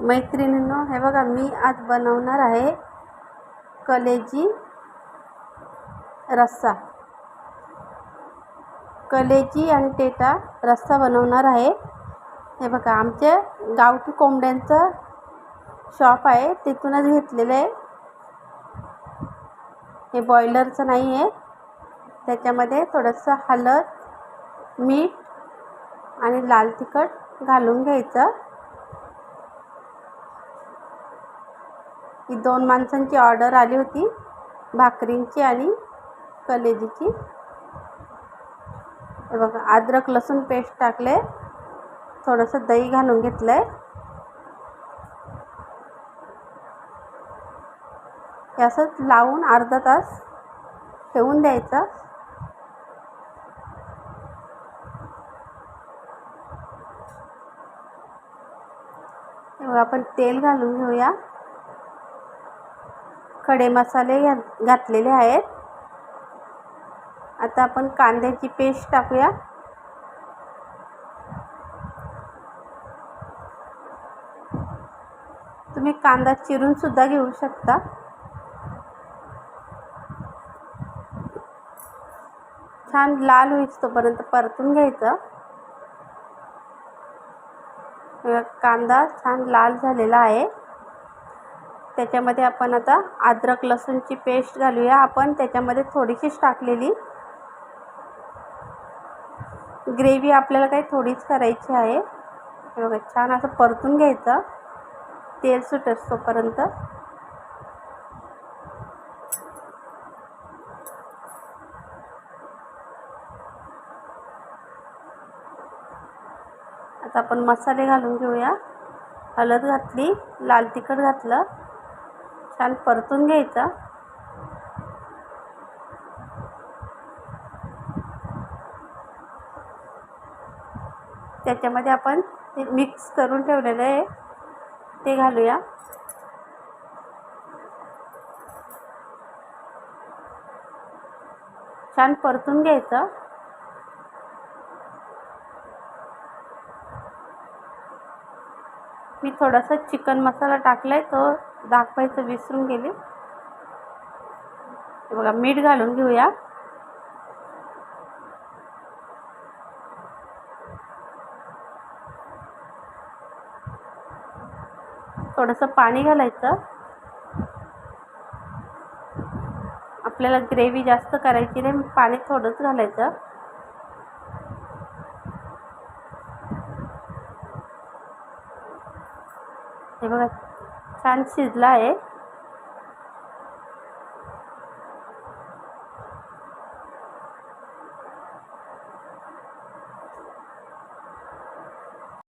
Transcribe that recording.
मैत्रिणींनो हे बघा मी आज बनवणार आहे कलेजी रस्सा. कलेजी आणि टेटा रस्सा बनवणार आहे. हे बघा आमच्या गावठी कोंबड्यांचं शॉप आहे तिथूनच घेतलेलं आहे. हे बॉयलरचं नाही आहे. त्याच्यामध्ये थोडंसं हळद मीठ आणि लाल तिखट घालून घ्यायचं. ही दोन माणसांची ऑर्डर आली होती भाकरींची आणि कलेजीची. हे बघा अद्रक लसूण पेस्ट टाकले थोडंसं दही घालून घेतलं आहे हे असंच लावून अर्धा तास ठेवून द्यायचं. बघा आपण तेल घालून घेऊया. खडे मसाले घा घातलेले आहेत. आता आपण कांद्याची पेस्ट टाकूया. तुम्ही कांदा चिरून सुद्धा घेऊ शकता. छान लाल होईच तोपर्यंत परतून घ्यायचं. कांदा छान लाल झालेला आहे. त्याच्यामध्ये आपण आता अद्रक लसूणची पेस्ट घालूया. आपण त्याच्यामध्ये थोडीशीच टाकलेली ग्रेव्ही आपल्याला काही थोडीच करायची आहे. बघा छान असं परतून घ्यायचं. तेल सुट तोपर्यंत. आता आपण मसाले घालून घेऊया. हळद घातली लाल तिखट घातलं. छान परतून घ्यायचं. त्याच्यामध्ये आपण ते मिक्स करून ठेवलेलं आहे. ते घालूया. छान परतून घ्यायचं. मी थोडासा चिकन मसाला टाकला आहे तो दाखवायचं विसरून गेले. बघा मीठ घालून घेऊया. थोडंसं पाणी घालायचं. आपल्याला ग्रेव्ही जास्त करायची नाही पाणी थोडंच घालायचं. हे बघा छान शिजला आहे.